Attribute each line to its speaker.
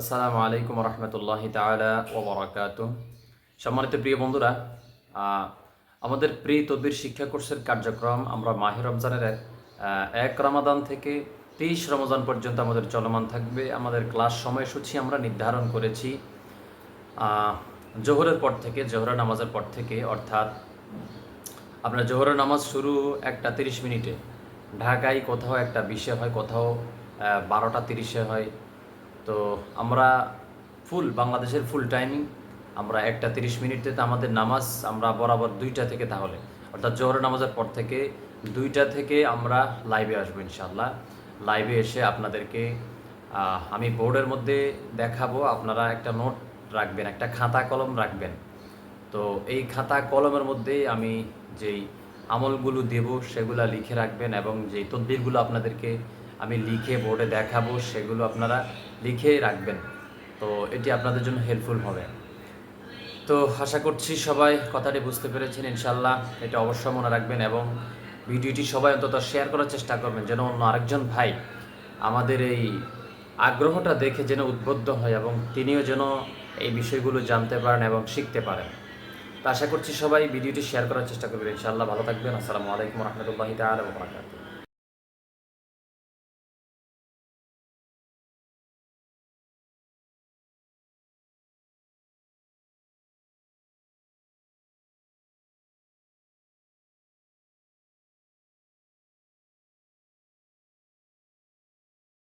Speaker 1: আসসালামু আলাইকুম রহমতুল্লাহ তালা ওবরাকাত সম্মানিত প্রিয় বন্ধুরা আমাদের প্রি তদ্বির শিক্ষা কোর্সের কার্যক্রম আমরা মাহির রমজানের এক, রমাদান থেকে তেইশ রমজান পর্যন্ত আমাদের চলমান থাকবে। আমাদের ক্লাস সময়সূচি আমরা নির্ধারণ করেছি জোহরের পর থেকে জোহরের নামাজের পর থেকে। অর্থাৎ আপনার জোহরের নামাজ শুরু একটা তিরিশ মিনিটে। ঢাকায় কোথাও একটা বিশে হয় কোথাও বারোটা তিরিশে হয়। তো আমরা ফুল বাংলাদেশের ফুল টাইমিং আমরা একটা তিরিশ মিনিটে তো আমাদের নামাজ আমরা বরাবর দুইটা থেকে তাহলে। অর্থাৎ জোহরের নামাজের পর থেকে দুইটা থেকে আমরা লাইভে আসব ইনশাল্লাহ লাইভে এসে আপনাদেরকে আমি বোর্ডের মধ্যে দেখাবো, আপনারা একটা নোট রাখবেন, একটা খাতা কলম রাখবেন। তো এই খাতা কলমের মধ্যে আমি যেই আমলগুলো দেব, সেগুলো লিখে রাখবেন এবং যেই তদবিরগুলো আপনাদেরকে আমি লিখে বোর্ডে দেখাবো, সেগুলো আপনারা লিখে রাখবেন। তো এটি আপনাদের জন্য হেল্পফুল হবে। তো আশা করছি সবাই কথাটি বুঝতে পেরেছেন ইনশাল্লাহ এটা অবশ্যই মনে রাখবেন এবং ভিডিওটি সবাই অন্তত শেয়ার করার চেষ্টা করবেন, যেন অন্য আরেকজন ভাই আমাদের এই আগ্রহটা দেখে যেন উদ্বুদ্ধ হয় এবং তিনিও যেন এই বিষয়গুলো জানতে পারেন এবং শিখতে পারেন। তো আশা করছি সবাই ভিডিওটি শেয়ার করার চেষ্টা করবেন, ইনশাআল্লাহ। ভালো থাকবেন। আসসালামু আলাইকুম রহমতুল্লাহি বারাকাতুহু।